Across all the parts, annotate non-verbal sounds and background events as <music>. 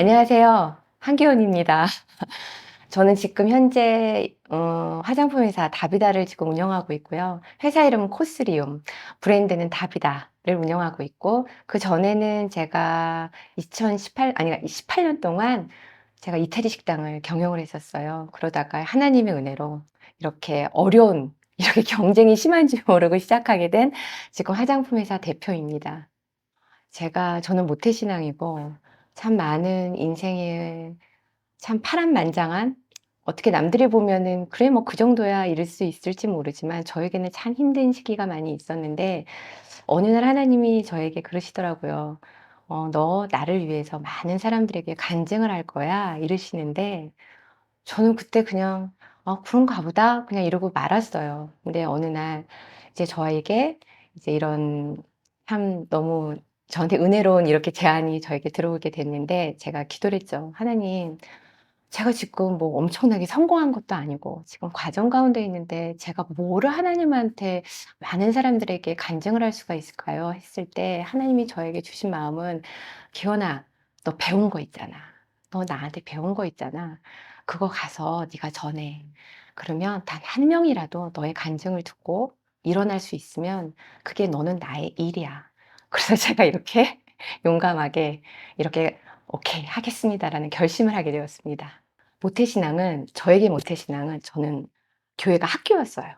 안녕하세요. 한기원입니다. <laughs> 저는 지금 현재 어, 화장품 회사 다비다를 지금 운영하고 있고요. 회사 이름은 코스리움, 브랜드는 다비다를 운영하고 있고 그 전에는 제가 2018 아니 18년 동안 제가 이태리 식당을 경영을 했었어요. 그러다가 하나님의 은혜로 이렇게 어려운 <laughs> 이렇게 경쟁이 심한지 모르고 시작하게 된 지금 화장품 회사 대표입니다. 제가 저는 모태신앙이고 참 많은 인생에 참 파란만장한 어떻게 남들이 보면은 그래 뭐 그 정도야 이럴 수 있을지 모르지만 저에게는 참 힘든 시기가 많이 있었는데 어느 날 하나님이 저에게 그러시더라고요. 어, 너 나를 위해서 많은 사람들에게 간증을 할 거야 이러시는데 저는 그때 그냥 어, 그런가 보다 그냥 이러고 말았어요. 근데 어느 날 이제 저에게 이제 이런 참 너무 저한테 은혜로운 이렇게 제안이 저에게 들어오게 됐는데 제가 기도를 했죠. 하나님, 제가 지금 뭐 엄청나게 성공한 것도 아니고 지금 과정 가운데 있는데 제가 뭐를 하나님한테 많은 사람들에게 간증을 할 수가 있을까요? 했을 때 하나님이 저에게 주신 마음은 기원아, 너 배운 거 있잖아. 너 나한테 배운 거 있잖아. 그거 가서 네가 전해. 그러면 단 한 명이라도 너의 간증을 듣고 일어날 수 있으면 그게 너는 나의 일이야. 그래서 제가 이렇게 <laughs> 용감하게 이렇게 오케이 하겠습니다라는 결심을 하게 되었습니다. 모태신앙은 저에게 모태신앙은 저는 교회가 학교였어요.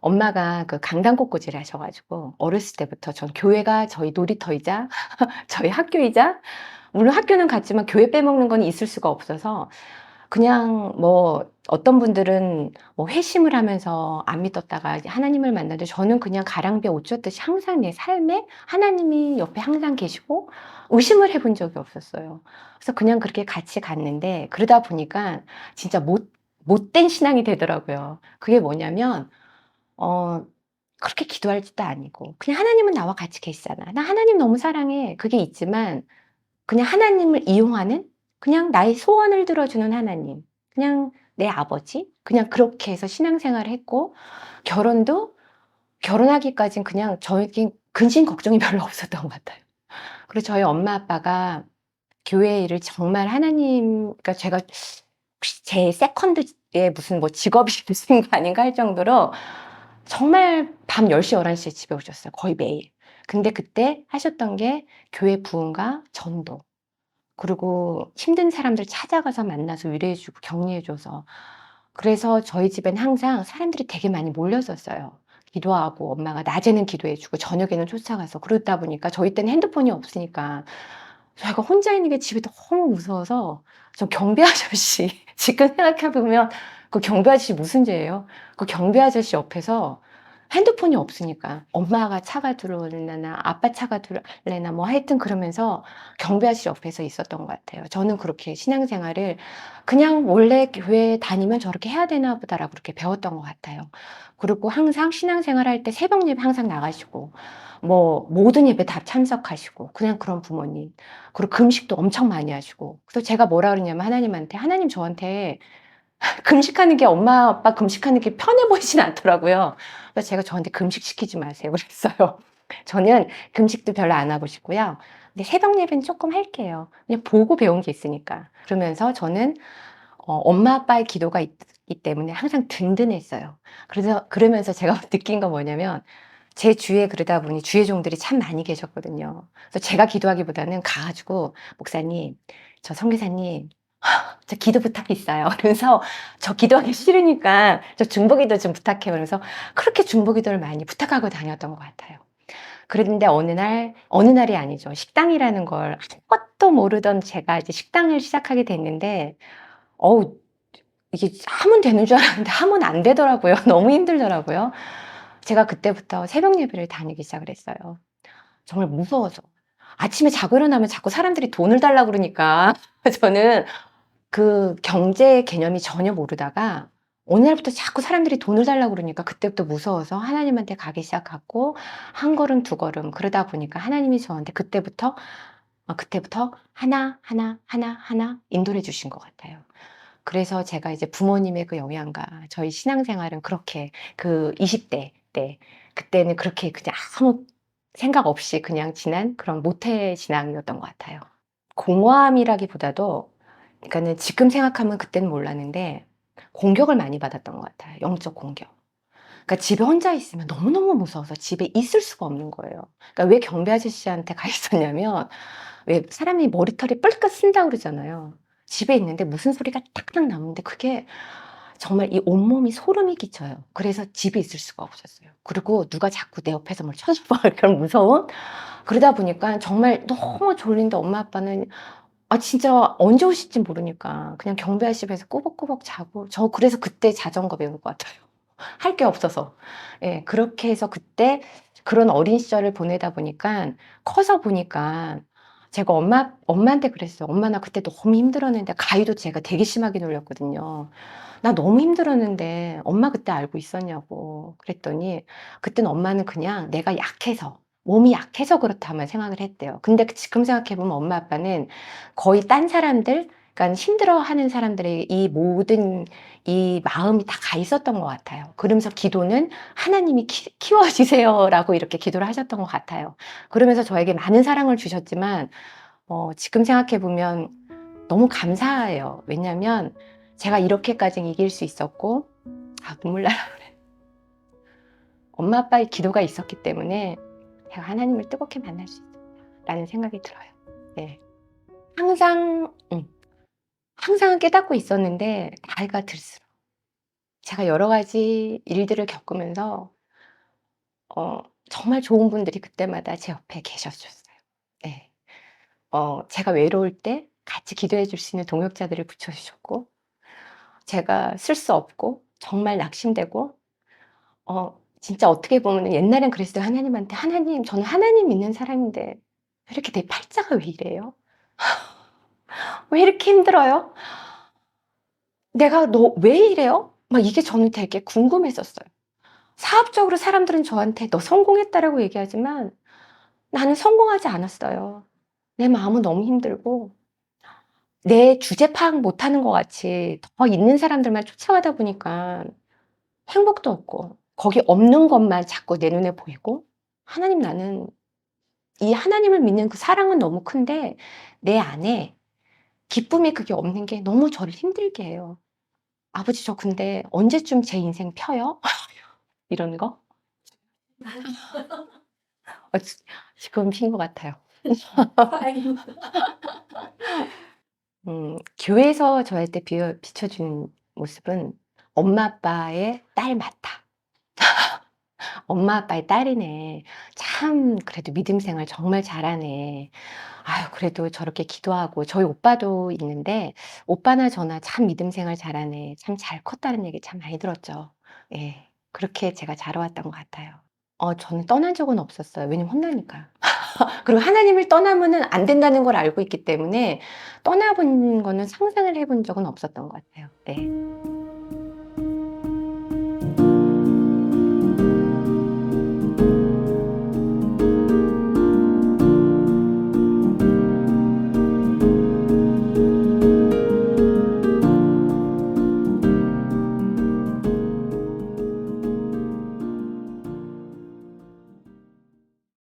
엄마가 그 강단꽃꽂이를 하셔가지고 어렸을 때부터 전 교회가 저희 놀이터이자 <laughs> 저희 학교이자 물론 학교는 같지만 교회 빼먹는 건 있을 수가 없어서 그냥 뭐 어떤 분들은 뭐 회심을 하면서 안 믿었다가 하나님을 만났는데 저는 그냥 가랑비에 옷 젖듯이 항상 내 삶에 하나님이 옆에 항상 계시고 의심을 해본 적이 없었어요. 그래서 그냥 그렇게 같이 갔는데 그러다 보니까 진짜 못 못된 신앙이 되더라고요. 그게 뭐냐면 어 그렇게 기도할지도 아니고 그냥 하나님은 나와 같이 계시잖아. 나 하나님 너무 사랑해. 그게 있지만 그냥 하나님을 이용하는 그냥 나의 소원을 들어주는 하나님. 그냥 내 아버지. 그냥 그렇게 해서 신앙생활을 했고 결혼도 결혼하기까진 그냥 저에게 근심 걱정이 <laughs> 별로 없었던 것 같아요. 그리고 저희 엄마 아빠가 교회 일을 정말 하나님 그러니까 제가 제 세컨드에 무슨 뭐 직업이 <laughs> 있는 거 아닌가 할 정도로 정말 밤 10시, 11시에 집에 오셨어요. 거의 매일. 근데 그때 하셨던 게 교회 부흥과 전도. 그리고 힘든 사람들 찾아가서 만나서 위로해주고 격려해줘서. 그래서 저희 집엔 항상 사람들이 되게 많이 몰렸었어요. 기도하고 엄마가 낮에는 기도해주고 저녁에는 쫓아가서 그러다 보니까 저희 때는 핸드폰이 없으니까 저희가 혼자 있는 게 집이 너무 무서워서 저 경비 아저씨 <laughs> 지금 생각해보면 그 경비 아저씨 무슨 죄예요? 그 경비 아저씨 옆에서 핸드폰이 없으니까 엄마가 차가 들어올래나 아빠 차가 들어올래나 뭐 하여튼 그러면서 경비 아저씨 옆에서 있었던 것 같아요. 저는 그렇게 신앙생활을 그냥 원래 교회 다니면 저렇게 해야 되나 보다라고 그렇게 배웠던 것 같아요. 그리고 항상 신앙생활 할 때 새벽 예배 항상 나가시고 뭐 모든 예배 다 참석하시고 그냥 그런 부모님 그리고 금식도 엄청 많이 하시고 그래서 제가 뭐라 그러냐면 하나님한테 하나님 저한테 금식하는 게 엄마 아빠 금식하는 게 편해 보이진 않더라고요. 그래서 제가 저한테 금식 시키지 마세요 그랬어요. <laughs> 저는 금식도 별로 안 하고 싶고요. 근데 새벽 예배는 조금 할게요. 그냥 보고 배운 게 있으니까. 그러면서 저는 어, 엄마 아빠의 기도가 있기 때문에 항상 든든했어요. 그래서 그러면서 제가 <laughs> 느낀 건 뭐냐면 제 주위에 그러다 보니 주의 종들이 참 많이 계셨거든요. 그래서 제가 기도하기보다는 가가지고 목사님, 저 성교사님, <gasps> 저 기도 부탁 있어요. <laughs> 그래서 저 기도하기 싫으니까 저 중보기도 좀 부탁해요. 그래서 그렇게 중보기도를 많이 부탁하고 다녔던 것 같아요. 그런데 어느 날, 어느 날이 아니죠. 식당이라는 걸 아무것도 모르던 제가 이제 식당을 시작하게 됐는데, 어우, 이게 하면 되는 줄 알았는데 하면 안 되더라고요. <laughs> 너무 힘들더라고요. 제가 그때부터 새벽 예배를 다니기 시작을 했어요. 정말 무서워서. 아침에 자고 일어나면 자꾸 사람들이 돈을 달라고 그러니까 <laughs> 저는 그 경제 개념이 전혀 모르다가 어느 날부터 자꾸 사람들이 돈을 달라고 그러니까 그때부터 무서워서 하나님한테 가기 시작하고 한 걸음 두 걸음 그러다 보니까 하나님이 저한테 그때부터 어, 그때부터 하나 하나 하나 하나 인도해 주신 것 같아요. 그래서 제가 이제 부모님의 그 영향과 저희 신앙생활은 그렇게 그 20대 때 그때는 그렇게 그냥 아무 생각 없이 그냥 지난 그런 모태 신앙이었던 것 같아요. 공허함이라기보다도 그러니까는 지금 생각하면 그때는 몰랐는데 공격을 많이 받았던 것 같아요. 영적 공격. 그러니까 집에 혼자 있으면 너무너무 무서워서 집에 있을 수가 없는 거예요. 그러니까 왜 경비 아저씨한테 가 있었냐면 왜 사람이 머리털이 뿔끗 쓴다고 그러잖아요. 집에 있는데 무슨 소리가 딱딱 나오는데 그게 정말 이 온몸이 소름이 끼쳐요. 그래서 집에 있을 수가 없었어요. 그리고 누가 자꾸 내 옆에서 뭘 쳐줘봐. <laughs> 그런 무서운. 그러다 보니까 정말 너무 졸린데 엄마 아빠는 아 진짜 언제 오실지 모르니까 그냥 경비 아저씨에서 꾸벅꾸벅 자고 저 그래서 그때 자전거 배운 것 같아요. <laughs> 할 게 없어서. 예, 그렇게 해서 그때 그런 어린 시절을 보내다 보니까 커서 보니까 제가 엄마, 엄마한테 그랬어요. 엄마 나 그때 너무 힘들었는데 가위도 제가 되게 심하게 놀렸거든요. 나 너무 힘들었는데 엄마 그때 알고 있었냐고 그랬더니 그때는 엄마는 그냥 내가 약해서 몸이 약해서 그렇다만 생각을 했대요. 근데 지금 생각해보면 엄마 아빠는 거의 딴 사람들, 그러니까 힘들어하는 사람들의 이 모든 이 마음이 다 가 있었던 것 같아요. 그러면서 기도는 하나님이 키, 키워주세요라고 이렇게 기도를 하셨던 것 같아요. 그러면서 저에게 많은 사랑을 주셨지만 어, 지금 생각해 보면 너무 감사해요. 왜냐하면 제가 이렇게까지 이길 수 있었고 아 눈물 나라 그래. 엄마 아빠의 기도가 있었기 때문에 제가 하나님을 뜨겁게 만날 수 있었다라는 생각이 들어요. 네. 항상 음, 항상 깨닫고 있었는데 나이가 들수록 제가 여러 가지 일들을 겪으면서 어, 정말 좋은 분들이 그때마다 제 옆에 계셔줬어요. 네. 어, 제가 외로울 때 같이 기도해 줄 수 있는 동역자들을 붙여주셨고, 제가 쓸 수 없고, 정말 낙심되고, 어, 진짜 어떻게 보면 옛날엔 그랬어요. 하나님한테, 하나님, 저는 하나님 믿는 사람인데, 왜 이렇게 내 팔자가 왜 이래요? <laughs> 왜 이렇게 힘들어요? 내가 너 왜 이래요? 막 이게 저는 되게 궁금했었어요. 사업적으로 사람들은 저한테 너 성공했다라고 얘기하지만 나는 성공하지 않았어요. 내 마음은 너무 힘들고 내 주제 파악 못하는 것 같이 더 있는 사람들만 쫓아가다 보니까 행복도 없고 거기 없는 것만 자꾸 내 눈에 보이고 하나님 나는 이 하나님을 믿는 그 사랑은 너무 큰데 내 안에 기쁨이 그게 없는 게 너무 저를 힘들게 해요. 아버지 저 근데 언제쯤 제 인생 펴요? <laughs> 이런 거? 어, 지- 지금 핀 것 같아요. <laughs> 음, 교회에서 저한테 비춰준 모습은 엄마 아빠의 딸 맞다. <laughs> 엄마 아빠의 딸이네. 참 그래도 믿음 생활 정말 잘하네. 아유 그래도 저렇게 기도하고 저희 오빠도 있는데 오빠나 저나 참 믿음 생활 잘하네. 참 잘 컸다는 얘기 참 많이 들었죠. 예. 그렇게 제가 자라왔던 것 같아요. 어 저는 떠난 적은 없었어요. 왜냐면 혼나니까. <laughs> 그리고 하나님을 떠나면은 안 된다는 걸 알고 있기 때문에 떠나본 거는 상상을 해본 적은 없었던 것 같아요. 네.